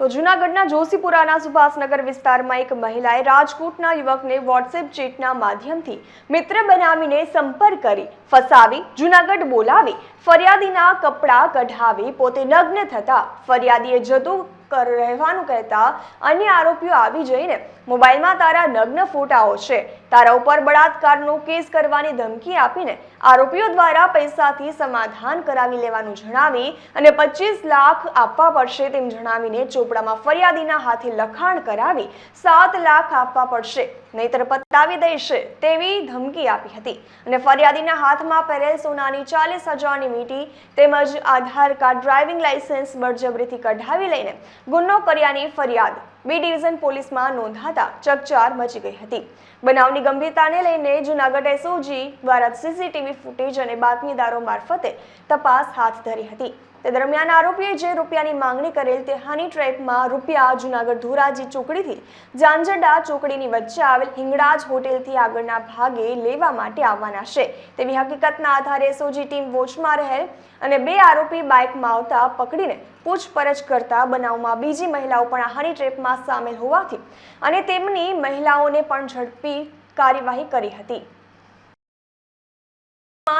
તો જૂનાગઢના જોશીપુરાના સુભાષનગર વિસ્તારમાં એક મહિલાએ રાજકોટના યુવકને વોટ્સએપ ચેટના માધ્યમથી મિત્ર બનાવીને સંપર્ક કરી, ફસાવી, જૂનાગઢ બોલાવી, ફરિયાદીના કપડાં કઢાવી, પોતે નગ્ન થતા ફરિયાદીએ જતું કર, રહેવાનું કહેતા અન્ય આરોપીઓ આવી જઈને મોબાઈલમાં તારા નગ્ન ફોટાઓ છે. તારા ઉપર બળાત્કારનો કેસ કરવાની ધમકી આપીને આરોપીઓ દ્વારા પૈસાથી સમાધાન કરાવી લેવાનું જણાવી અને પચીસ લાખ આપવા પડશે તેમ જણાવીને ચોપડામાં ફરિયાદીના હાથે લખાણ કરાવી સાત લાખ આપવા પડશે. નહીતર પતાવી દેશે તેવી ધમકી આપી હતી. અને ફરિયાદીના હાથમાં પહેરેલ સોનાની ચાલીસ હજારની મીટી તેમજ આધાર કાર્ડ, ડ્રાઇવિંગ લાયસન્સ બળજબરીથી કઢાવી લઈને ગુનો કર્યાની ફરિયાદ બી ડિવિઝન પોલીસમાં નોંધાતા ચકચાર મચી ગઈ હતી. બનાવની ગંભીરતાને લઈને જૂનાગઢ એસઓજી દ્વારા સીસીટીવી ફૂટેજ અને બાતમીદારો મારફતે તપાસ હાથ ધરી હતી. તે દરમિયાન આરોપીએ જે રૂપિયાની માંગણી કરેલ તે હની ટ્રેપમાં રૂપિયા જૂનાગઢ ધોરાજી ચોકડીથી જાંજરડા ચોકડીની વચ્ચે આવેલ હિંગળાજ હોટેલથી આગળના ભાગે લેવા માટે આવવાના છે. તેવી હકીકતના આધારે એસઓજી ટીમ વોચમાં રહેલ અને બે આરોપી બાઇકમાં આવતા પકડીને પૂછપરછ કરતા બનાવમાં બીજી મહિલાઓ પણ આ હની ટ્રેપમાં સામેલ હોવાથી અને તેમની મહિલાઓને પણ ઝડપી કાર્યવાહી કરી હતી.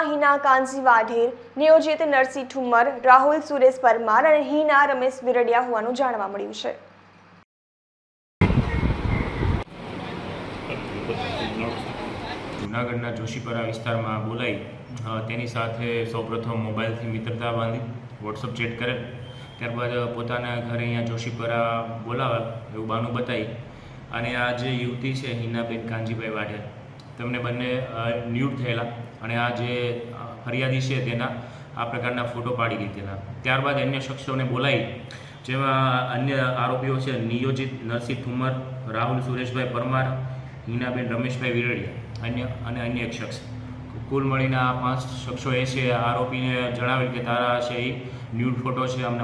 હિના કાંજી વાઢેર, નિયોજિત નરસિંહ ઠુમર, રાહુલ સુરેશ પરમાર અને હિના રમેશ વિરડિયા હોવાનું જાણવા મળ્યું છે. જૂનાગઢના જોશીપરા વિસ્તારમાં બોલાઈ તેની સાથે સૌપ્રથમ મોબાઈલથી મિત્રતા બાંધી વોટ્સઅપ ચેટ કરેલ. ત્યારબાદ પોતાના ઘરે અહીંયા જોશીપરા બોલાવે એવું બાનું બતાવી. અને આ જે યુવતી છે, હિનાબેન કાનજીભાઈ વાઢેર તેમને બંને ન્યૂડ થયેલા. અને આ જે ફરિયાદી છે તેના આ પ્રકારના ફોટો પાડી દીધેલા. ત્યારબાદ અન્ય શખ્સોને બોલાવી જેમાં અન્ય આરોપીઓ છે, નિયોજિત નરસિંહ ઠુમર, રાહુલ સુરેશભાઈ પરમાર, હિનાબેન રમેશભાઈ વિરડિયા, અન્ય, અને અન્ય એક શખ્સ. કુલ મળીને આ પાંચ શખ્સોએ છે આરોપીને જણાવેલ કે તારા છે એ ન્યૂડ ફોટો છે, અમને